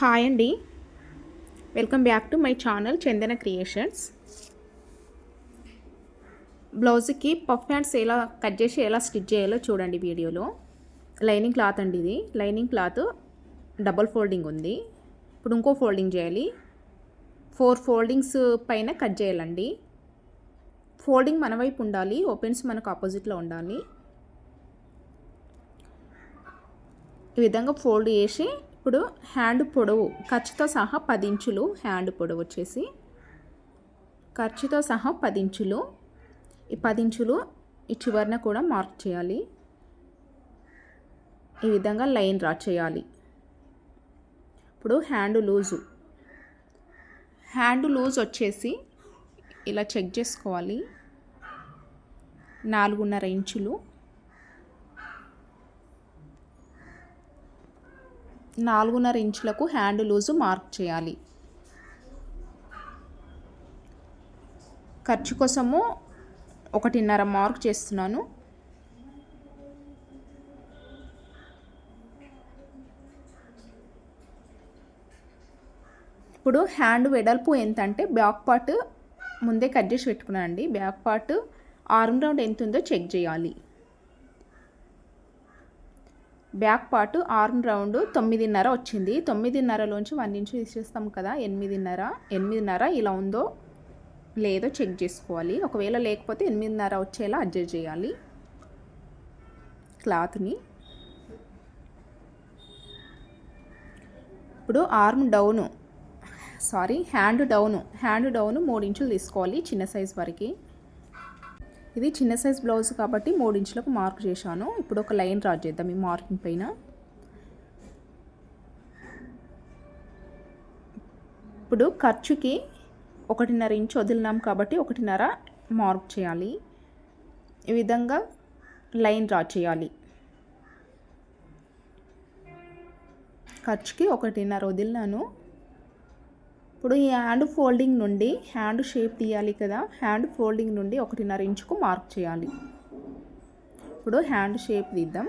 Hi అండి. Welcome back to my channel Chandana creations బ్లౌజ్కి puff hands ఎలా cut చేసి ఎలా స్టిచ్ చేయాలో చూడండి వీడియోలో. లైనింగ్ క్లాత్ అండి ఇది. లైనింగ్ క్లాత్ డబల్ ఫోల్డింగ్ ఉంది. ఇప్పుడు ఇంకో ఫోల్డింగ్ చేయాలి. ఫోర్ ఫోల్డింగ్స్ పైన కట్ చేయాలండి. ఫోల్డింగ్ మన వైపు ఉండాలి ఓపెన్స్ మనకు ఆపోజిట్లో ఉండాలి. ఈ విధంగా ఫోల్డ్ చేసి ఇప్పుడు హ్యాండ్ పొడవు ఖర్చుతో సహా పది ఇంచులు హ్యాండ్ పొడవు వచ్చేసి. ఖర్చుతో సహా పది ఇంచులు. ఈ పది ఇంచులు ఈ చివరిన కూడా మార్క్ చేయాలి. ఈ విధంగా లైన్ డ్రా చేయాలి. ఇప్పుడు హ్యాండ్ లూజు. హ్యాండ్ లూజ్ వచ్చేసి ఇలా చెక్ చేసుకోవాలి. నాలుగున్నర ఇంచులు. నాలుగున్నర ఇంచులకు హ్యాండ్ లూజు మార్క్ చేయాలి. ఖర్చు కోసము ఒకటిన్నర మార్క్ చేస్తున్నాను. ఇప్పుడు హ్యాండ్ వెడల్పు ఎంతంటే బ్యాక్ పార్ట్ ముందే కట్ చేసి పెట్టుకున్నానండి. బ్యాక్ పార్ట్ ఆర్మ్ రౌండ్ ఎంత ఉందో చెక్ చేయాలి. బ్యాక్ పార్ట్ ఆర్మ్ రౌండ్ తొమ్మిదిన్నర వచ్చింది. తొమ్మిదిన్నరలోంచి వన్ ఇంచు తీసేస్తాం కదా ఎనిమిదిన్నర. ఎనిమిదిన్నర ఇలా ఉందో లేదో చెక్ చేసుకోవాలి. ఒకవేళ లేకపోతే ఎనిమిదిన్నర వచ్చేలా అడ్జస్ట్ చేయాలి క్లాత్ని. ఇప్పుడు arm down sorry hand down. Hand down మూడు ఇంచులు తీసుకోవాలి చిన్న సైజ్ వరకు. ఇది చిన్న సైజ్ బ్లౌజ్ కాబట్టి మూడు ఇంచులకు మార్క్ చేశాను. ఇప్పుడు ఒక లైన్ డ్రా చేద్దాం ఈ మార్కింగ్ పైన. ఇప్పుడు ఖర్చుకి ఒకటిన్నర ఇంచు వదిలినాం కాబట్టి ఒకటిన్నర మార్క్ చేయాలి. ఈ విధంగా లైన్ డ్రా చేయాలి. ఖర్చుకి ఒకటిన్నర వదిలినాను. ఇప్పుడు ఈ హ్యాండ్ ఫోల్డింగ్ నుండి హ్యాండ్ షేప్ తీయాలి కదా. హ్యాండ్ ఫోల్డింగ్ నుండి ఒకటిన్నర ఇంచుకు మార్క్ చేయాలి. ఇప్పుడు హ్యాండ్ షేప్ తీద్దాం.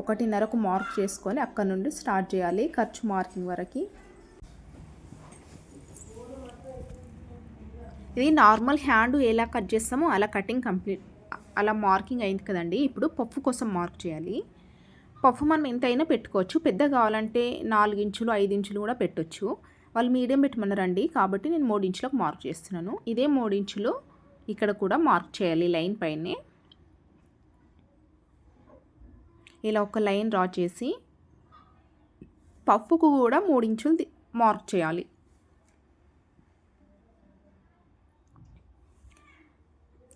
ఒకటిన్నరకు మార్క్ చేసుకొని అక్కడ నుండి స్టార్ట్ చేయాలి ఖర్చు మార్కింగ్ వరకు. ఇది నార్మల్ హ్యాండ్ ఎలా కట్ చేస్తామో అలా కటింగ్ కంప్లీట్ అలా మార్కింగ్ అయింది కదండి. ఇప్పుడు పప్పు కోసం మార్క్ చేయాలి. పప్పు మనం ఎంతైనా పెట్టుకోవచ్చు. పెద్ద కావాలంటే నాలుగు ఇంచులు ఐదు ఇంచులు కూడా పెట్టొచ్చు. వాళ్ళు మీడియం పెట్టమన్నారండి. కాబట్టి నేను మూడు ఇంచులకు మార్క్ చేస్తున్నాను. ఇదే మూడించులు ఇక్కడ కూడా మార్క్ చేయాలి లైన్ పైనే. ఇలా ఒక లైన్ డ్రా చేసి పప్పుకు కూడా మూడించులు మార్క్ చేయాలి.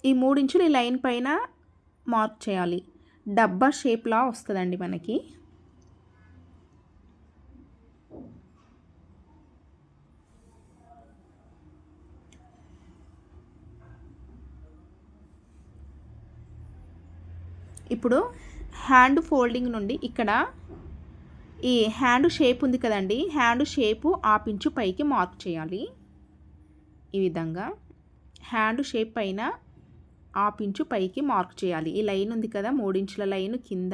ఈ మూడు ఇంచులు ఈ లైన్ పైన మార్క్ చేయాలి. డబ్బా షేప్లా వస్తుందండి మనకి. ఇప్పుడు హ్యాండ్ ఫోల్డింగ్ నుండి ఇక్కడ ఈ హ్యాండ్ షేప్ ఉంది కదండి హ్యాండ్ షేపు ఆపించు పైకి మార్క్ చేయాలి. ఈ విధంగా హ్యాండ్ షేప్ పైన ఆపించు పైకి మార్క్ చేయాలి. ఈ లైన్ ఉంది కదా మూడించుల లైన్ కింద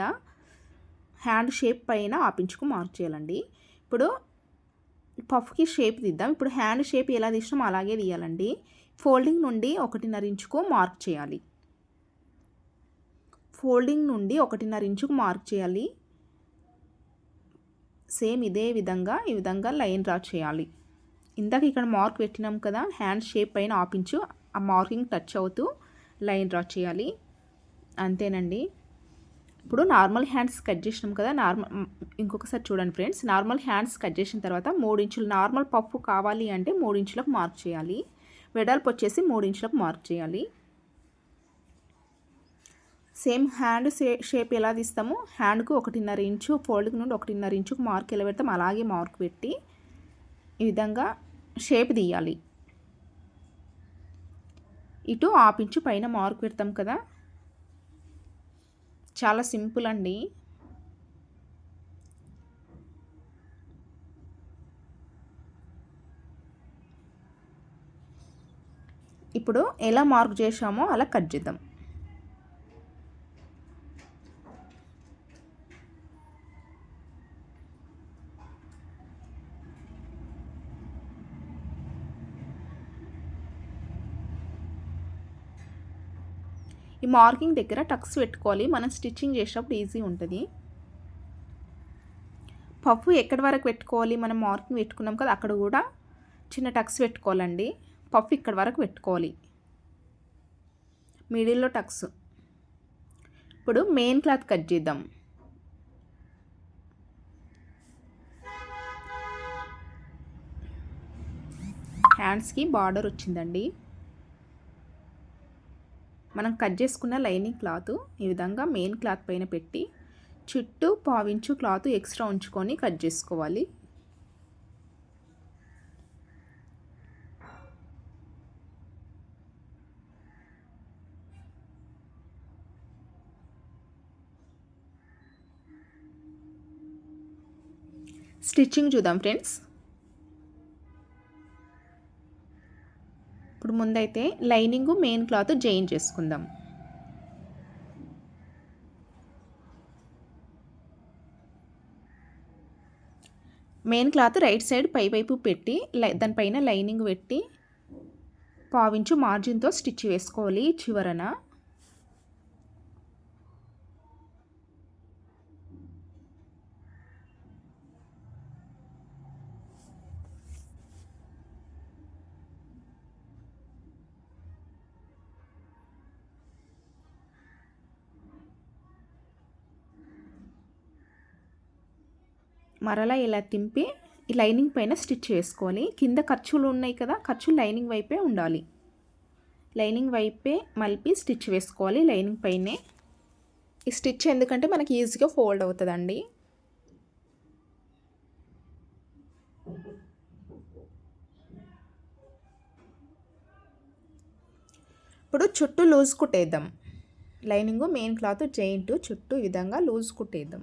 హ్యాండ్ షేప్ పైన ఆపించుకు మార్క్ చేయాలండి. ఇప్పుడు పఫ్కి షేప్ తీద్దాం ఇప్పుడు హ్యాండ్ షేప్ ఎలా తీసినామో అలాగే తీయాలండి. ఫోల్డింగ్ నుండి ఒకటిన్నర ఇంచుకు మార్క్ చేయాలి. ఫోల్డింగ్ నుండి ఒకటిన్నర ఇంచుకు మార్క్ చేయాలి. సేమ్ ఇదే విధంగా ఈ విధంగా లైన్ డ్రా చేయాలి. ఇందాక ఇక్కడ మార్క్ పెట్టినాం కదా హ్యాండ్ షేప్ పైన ఆపించు ఆ మార్కింగ్ టచ్ అవుతూ లైన్ డ్రా చేయాలి. అంతేనండి. ఇప్పుడు నార్మల్ హ్యాండ్స్ కట్ చేసినాం కదా నార్మల్ ఇంకొకసారి చూడండి ఫ్రెండ్స్. నార్మల్ హ్యాండ్స్ కట్ చేసిన తర్వాత మూడించులు నార్మల్ పప్పు కావాలి అంటే మూడు ఇంచులకు మార్క్ చేయాలి. వెడల్పు వచ్చేసి మూడించులకు మార్క్ చేయాలి. సేమ్ హ్యాండ్ షే షేప్ ఎలా తీస్తామో హ్యాండ్కు ఒకటిన్నర ఇంచు ఫోల్డ్కి నుండి ఒకటిన్నర ఇంచుకు మార్క్ ఎలా పెడతాం అలాగే మార్క్ పెట్టి ఈ విధంగా షేప్ తీయాలి. ఇటు ఆపించు పైన మార్క్ పెడతాం కదా. చాలా సింపుల్ అండి. ఇప్పుడు ఎలా మార్క్ చేసామో అలా కట్ చేద్దాం. ఈ మార్కింగ్ దగ్గర టక్స్ పెట్టుకోవాలి. మనం స్టిచ్చింగ్ చేసేటప్పుడు ఈజీ ఉంటుంది. పప్పు ఎక్కడి వరకు పెట్టుకోవాలి? మనం మార్కింగ్ పెట్టుకున్నాం కదా అక్కడ కూడా చిన్న టక్స్ పెట్టుకోవాలండి. పప్పు ఇక్కడ వరకు పెట్టుకోవాలి. మిడిల్లో టక్స్. ఇప్పుడు మెయిన్ క్లాత్ కట్ చేద్దాం. హ్యాండ్స్కి బార్డర్ వచ్చిందండి. మనం కట్ చేసుకున్న లైనింగ్ క్లాత్ ఈ విధంగా మెయిన్ క్లాత్ పైన పెట్టి చుట్టూ పావించు క్లాత్ ఎక్స్ట్రా ఉంచుకొని కట్ చేసుకోవాలి. స్టిచ్చింగ్ చూద్దాం ఫ్రెండ్స్. ఇప్పుడు ముందైతే లైనింగ్ మెయిన్ క్లాత్ జాయిన్ చేసుకుందాం. మెయిన్ క్లాత్ రైట్ సైడ్ పై వైపు పెట్టి దానిపైన లైనింగ్ పెట్టి పావించు మార్జిన్తో స్టిచ్ వేసుకోవాలి చివరన. మరలా ఇలా తింపి ఈ లైనింగ్ పైన స్టిచ్ చేసుకోవాలి. కింద ఖర్చులు ఉన్నాయి కదా ఖర్చు లైనింగ్ వైపే ఉండాలి. లైనింగ్ వైపే మలిపి స్టిచ్ వేసుకోవాలి లైనింగ్ పైనే. ఈ స్టిచ్ ఎందుకంటే మనకి ఈజీగా ఫోల్డ్ అవుతుందండి. ఇప్పుడు చుట్టూ లూజ్ కుట్టేద్దాం. లైనింగ్ మెయిన్ క్లాత్ జైంట్ చుట్టూ ఈ విధంగా లూజ్ కుట్టేద్దాం.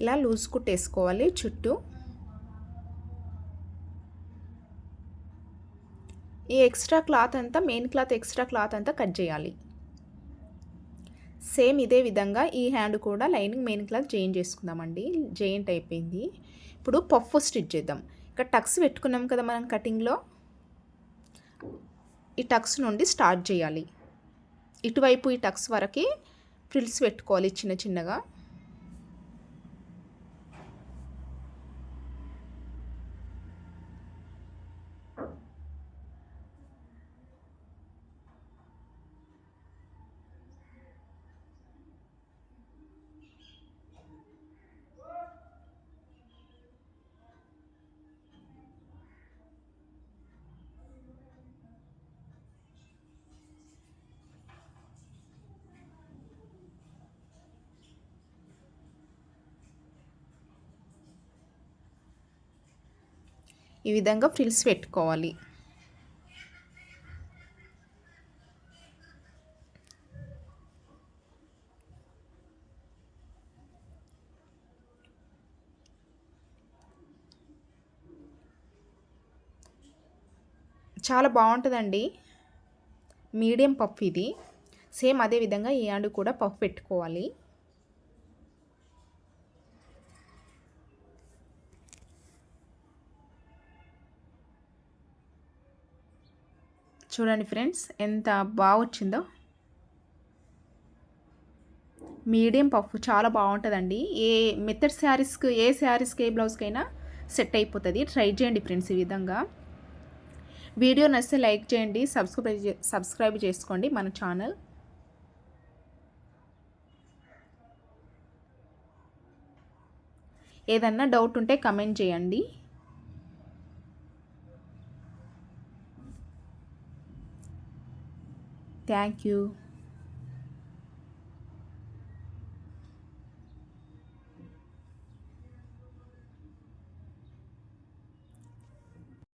ఇలా లూజ్ కుట్టేసుకోవాలి చుట్టూ. ఈ ఎక్స్ట్రా క్లాత్ అంతా మెయిన్ క్లాత్ ఎక్స్ట్రా క్లాత్ అంతా కట్ చేయాలి. సేమ్ ఇదే విధంగా ఈ హ్యాండ్ కూడా లైనింగ్ మెయిన్ క్లాత్ జాయిన్ చేసుకుందామండి. జాయింట్ అయిపోయింది. ఇప్పుడు పఫ్ స్టిచ్ చేద్దాం. ఇక్కడ టక్స్ పెట్టుకున్నాం కదా మనం కటింగ్లో. ఈ టక్స్ నుండి స్టార్ట్ చేయాలి. ఇటువైపు ఈ టక్స్ వరకు ఫ్రిల్స్ పెట్టుకోవాలి చిన్న చిన్నగా. ఈ విధంగా ఫ్రిల్స్ పెట్టుకోవాలి. చాలా బాగుంటుందండి. మీడియం పఫ్ ఇది. సేమ్ అదే విధంగా ఈ ఆడు కూడా పఫ్ పెట్టుకోవాలి. చూడండి ఫ్రెండ్స్ ఎంత బాగా వచ్చిందో. మీడియం పఫ్ చాలా బాగుంటుందండి. ఏ మెథడ్ శారీస్కి ఏ శారీస్కి ఏ బ్లౌజ్కైనా సెట్ అయిపోతుంది. ట్రై చేయండి ఫ్రెండ్స్ ఈ విధంగా. వీడియో నచ్చితే లైక్ చేయండి సబ్స్క్రైబ్ సబ్స్క్రైబ్ చేసుకోండి మన ఛానల్. ఏదన్నా డౌట్ ఉంటే కమెంట్ చేయండి. தேங்க்யூ